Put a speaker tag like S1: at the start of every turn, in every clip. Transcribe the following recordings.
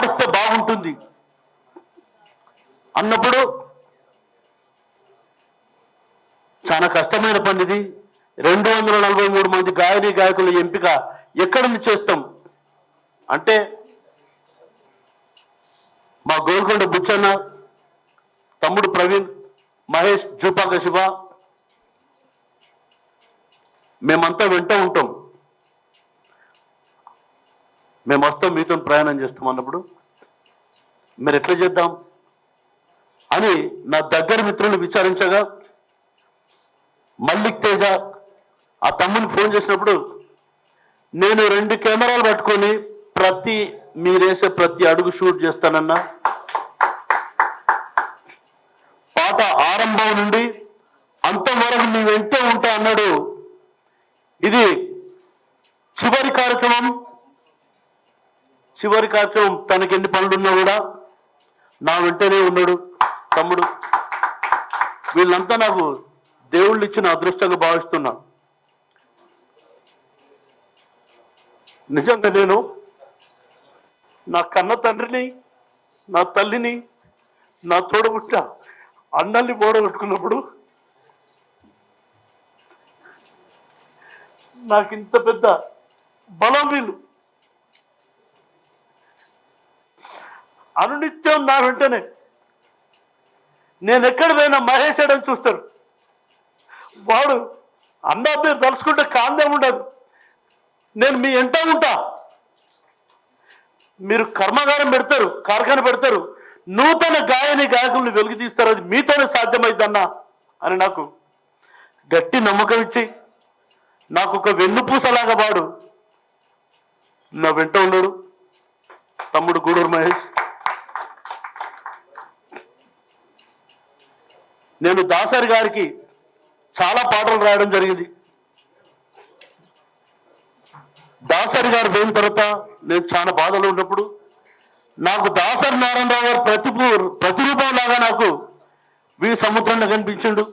S1: పాడిస్తే బాగుంటుంది. అన్నప్పుడు చాలా కష్టమైన పని ఇది రెండు వందల నలభై మూడు మంది గాయని గాయకుల ఎంపిక ఎక్కడ నుంచి చేస్తాం? అంటే మా గోల్కొండ బుచ్చన్న తమ్ముడు ప్రవీణ్ మహేష్ జూపాక శివ మేమంతా వెంట ఉంటాం. మేము వస్తాం మీతో ప్రయాణం చేస్తాం అన్నప్పుడు మీరు ఎట్లా చేద్దాం అని నా దగ్గర మిత్రులు విచారించగా మల్లిక్ తేజ ఆ తమ్ముని ఫోన్ చేసినప్పుడు నేను రెండు కెమెరాలు పట్టుకొని ప్రతి మీరేసే ప్రతి అడుగు షూట్ చేస్తానన్నా. పాట ఆరంభం నుండి అంతవరకు మీ వెంటే ఉంటా అన్నాడు ఇది చివరి కార్యక్రమం చివరి కార్యక్రమం తనకి ఎన్ని పనులున్నా కూడా నా వెంటనే ఉన్నాడు. తమ్ముడు వీళ్ళంతా నాకు దేవుళ్ళు ఇచ్చిన అదృష్టంగా భావిస్తున్నా. నిజంగా నేను నా కన్న తండ్రిని నా తల్లిని నా తోడబుట్ట అన్నల్ని పోడగొట్టుకున్నప్పుడు నాకు ఇంత పెద్ద బలం వీళ్ళు. అనునిత్యం నా వెంటనే. నేను ఎక్కడ పోయినా మహేష్ అని చూస్తారు. వాడు అన్నా పేరు తలుచుకుంటే కాంతం ఉండదు. నేను మీ ఎంట ఉంటా. మీరు కర్మాగారం పెడతారు కార్ఖాన పెడతారు. నూతన గాయని గాయకుల్ని వెలుగు తీస్తారు. అది మీతోనే సాధ్యమైందన్నా అని నాకు గట్టి నమ్మకం ఇచ్చి నాకు ఒక వెన్నుపూసలాగా వాడు. నా వెంట ఉన్నాడు తమ్ముడు గూడూరు మహేష్. నేను దాసరి గారికి చాలా పాటలు రాయడం జరిగింది. దాసరి గారు పోయిన తర్వాత నేను చాలా బాధలో ఉన్నప్పుడు నాకు దాసరి నారాయణరావు గారు ప్రతి ప్రతిరూపం లాగా నాకు వీ సముద్రంలో కనిపించిండు.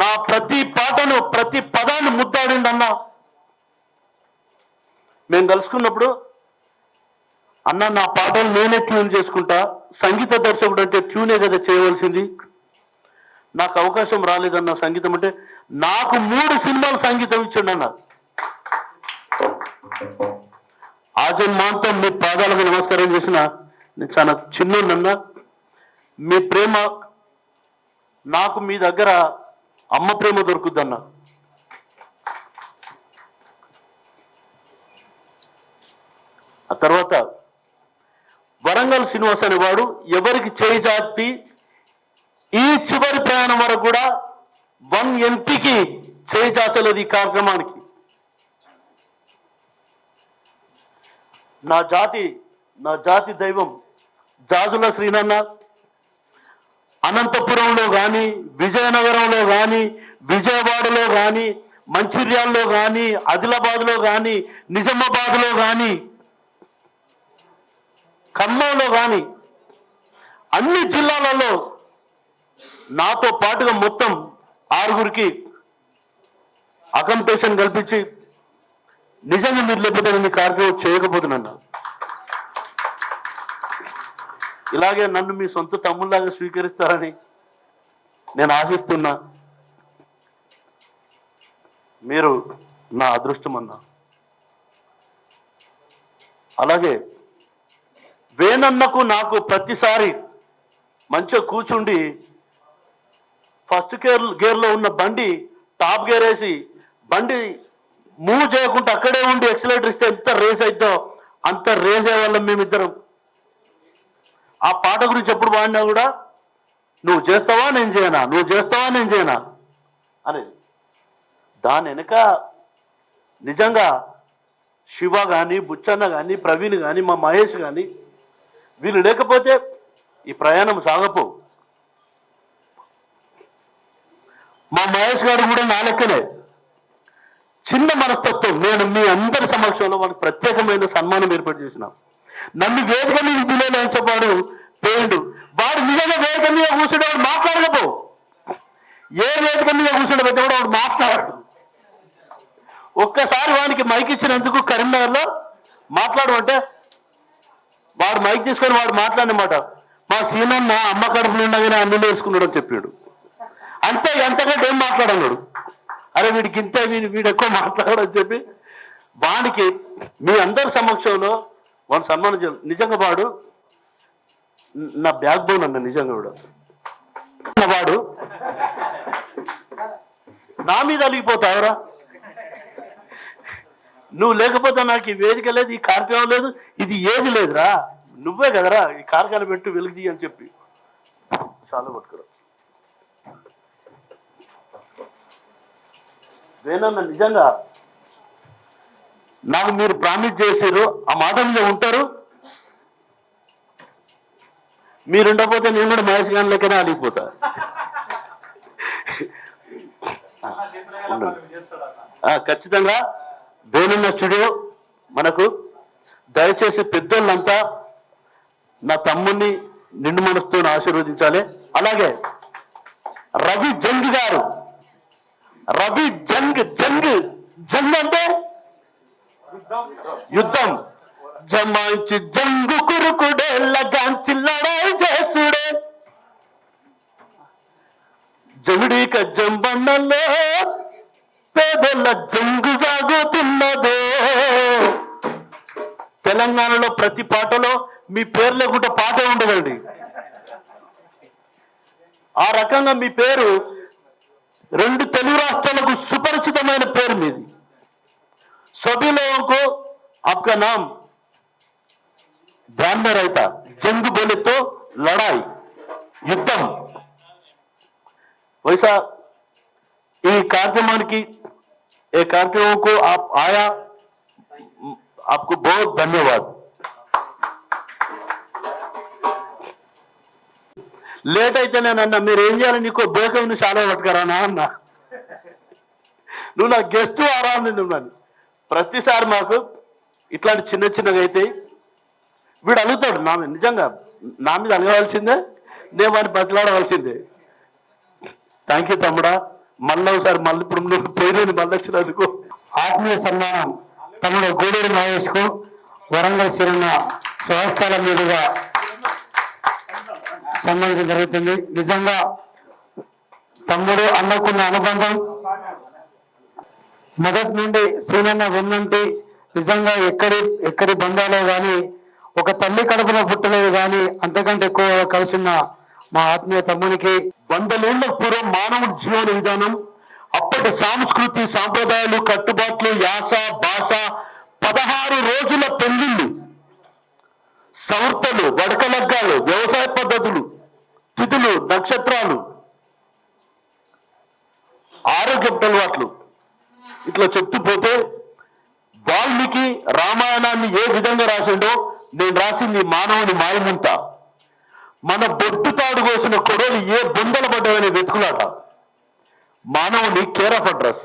S1: నా ప్రతి పాటను ప్రతి పదాన్ని ముద్దాడిండు అన్న మేము కలుసుకున్నప్పుడు అన్న నా పాటలు నేనే ట్యూన్ చేసుకుంటా సంగీత దర్శకుడు అంటే ట్యూనే కదా చేయవలసింది. నాకు అవకాశం రాలేదన్న సంగీతం అంటే నాకు మూడు సినిమాలు సంగీతం ఇచ్చిండు అన్న. ఆజన్మాంతం మీ పాదాలకు నమస్కారం చేసిన నేను చాలా చిన్నోన్నన్నా మీ ప్రేమ నాకు మీ దగ్గర అమ్మ ప్రేమ దొరుకుద్దన్న ఆ తర్వాత వరంగల్ శ్రీనివాస్ అనేవాడు ఎవరికి చేయి జాతి ఈ చివరి ప్రయాణం వరకు కూడా వన్ ఎంపీకి చేజాచలేదు ఈ కార్యక్రమానికి. నా జాతి నా జాతి దైవం జాజుల శ్రీనన్న అనంతపురంలో కానీ విజయనగరంలో కానీ విజయవాడలో కానీ మంచిర్యాలలో కానీ ఆదిలాబాద్లో కానీ నిజామాబాద్లో కానీ ఖమ్మంలో కానీ అన్ని జిల్లాలలో నాతో పాటుగా మొత్తం ఆరుగురికి అకంపేషన్ కల్పించి నిజంగా మీరు లేకపోతే నేను కార్యక్రమం చేయకపోతున్నాను. ఇలాగే నన్ను మీ సొంత తమ్ముళ్ళలాగా స్వీకరిస్తారని నేను ఆశిస్తున్నా. మీరు నా అదృష్టం అన్నా. అలాగే వేనన్నకు నాకు ప్రతిసారి మంచిగా కూర్చుండి ఫస్ట్ గేర్ గేర్లో ఉన్న బండి టాప్ గేర్ వేసి బండి మూవ్ చేయకుండా అక్కడే ఉండి ఎక్సలేటర్ ఇస్తే ఎంత రేస్ అవుతుందో అంత రేస్ అయ్యేవాళ్ళం మేమిద్దరం. ఆ పాట గురించి ఎప్పుడు పాడినా కూడా నువ్వు చేస్తావా నేను చేయనా? నువ్వు చేస్తావా నేను చేయనా? అనేది. దాని వెనుక నిజంగా శివ కానీ బుచ్చన్న కానీ ప్రవీణ్ కానీ మా మహేష్ కానీ వీళ్ళు లేకపోతే ఈ ప్రయాణం సాగపోవు. మా మహేష్ గారు కూడా నా లెక్కనే. చిన్న మనస్తత్వం. నేను మీ అందరి సమక్షంలో మనకు ప్రత్యేకమైన సన్మానం ఏర్పాటు చేసిన. నన్ను వేదిక మీద పిల్లలు పేయండు వాడు నిజంగా వేదిక మీద కూర్చుంటే వాడు మాట్లాడకపో. ఏ వేదిక మీద కూర్చుంటే పెద్ద కూడా వాడు మాట్లాడాడు. ఒక్కసారి వానికి మైక్ ఇచ్చినందుకు కరీంనగర్లో మాట్లాడమంటే వాడు మైక్ తీసుకొని వాడు మాట్లాడినమాట మా సీనన్న అమ్మ కడుపులు ఉండగానే అన్ని నేర్చుకున్నాడు అని చెప్పాడు. అంతే ఎంతకంటే ఏం మాట్లాడన్నాడు అరే వీడికి ఇంత వీడు వీడు ఎక్కువ మాట్లాడని చెప్పి వానికి మీ అందరి సమక్షంలో వాడు సన్మానం నిజంగా వాడు నా బ్యాక్ బోన్ అన్న నిజంగా కూడా వాడు నా మీద అలిగిపోతావురా నువ్వు లేకపోతే నాకు ఈ వేదిక లేదు ఈ కార్యక్రమం లేదు ఇది ఏది లేదురా? నువ్వే కదరా ఈ కార్యక్రమం పెట్టు వెలుగుది అని చెప్పి. చాలా పట్టుకురా. వేణన్న నిజంగా నాకు మీరు ప్రామిస్ చేశారు ఆ మాట మీద ఉంటారు? మీరు ఉండకపోతే నేను కూడా మహేష్ గారి లెక్కనే ఆడిపోతా ఖచ్చితంగా వేణున్న స్టూడియో మనకు దయచేసి పెద్దోళ్ళంతా నా తమ్ముణ్ణి నిండు మనసుతో ఆశీర్వదించాలి. అలాగే రవి జంగ్ గారు రవి జంగ్ జంగ్ జంగ్ అంటే యుద్ధం. జమాంచి జంగు కురుకుడే లగాంచి లడాయి చేసుడే. జమిడీక జంబన్నలో పేదల జంగు సాగుతున్నదో. తెలంగాణలో ప్రతి పాటలో మీ పేరు లేకుండా పాట ఉండదండి. ఆ రకంగా మీ పేరు రెండు आपका नाम ध्यान में रहता जंग बोले तो लड़ाई युद्धम वैसा ये कार्यक्रम की ये कार्यक्रमों को आप आया आपको बहुत धन्यवाद లేట్ అయితే నేను అన్న మీరు ఏం చేయాలి నీకు బేకం చాలా పట్టుకరానా అన్నా నువ్వు నా గెస్ట్ ఆరా నువ్వు ప్రతిసారి మాకు ఇట్లాంటి చిన్న చిన్నగా అయితే వీడు అలుగుతాడు నా నిజంగా నా మీద అలగవలసిందే నేను వాడిని బతిలాడవలసిందే. థ్యాంక్ యూ తమ్ముడా. మళ్ళీ ఒకసారి మళ్ళీ ఇప్పుడు నువ్వు పోయిన మళ్ళీ వచ్చినందుకు.
S2: ఆత్మీయ సన్మానం తమ్ముడు గూడూరు మహేష్కు వరంగల్ సిరున్న స్వస్థల మీదుగా సన్మానించడం జరుగుతుంది. నిజంగా తమ్ముడు అన్నకున్న అనుబంధం మొదటి నుండి సీనన్న వెన్నంటి నిజంగా ఎక్కడి ఎక్కడి బంధాలే గాని ఒక తల్లి కడుపులో పుట్టలేదు గాని అంతకంటే ఎక్కువ కలిసిన మా ఆత్మీయ తమ్మునికి
S1: వందలేళ్ళ పూర్వం మానవుడి జీవన విధానం అప్పటి సాంస్కృతి సాంప్రదాయాలు కట్టుబాట్లు యాస భాష పదహారు రోజుల పెళ్ళిళ్ళు సంస్థలు వడకలగ్గాలు వ్యవసాయ పద్ధతులు తిథులు నక్షత్రాలు ఆరోగ్య అలవాట్లు. ఇట్లా చెప్తూ పోతే వాల్మీకి రామాయణాన్ని ఏ విధంగా రాసిండో నేను రాసింది మానవుని మాయముంత మన బొట్టు తాడు కోసిన కొడవలు ఏ బొందల పడ్డాయని వెతుకులాట. మానవుని కేర్ ఆఫ్ అడ్రస్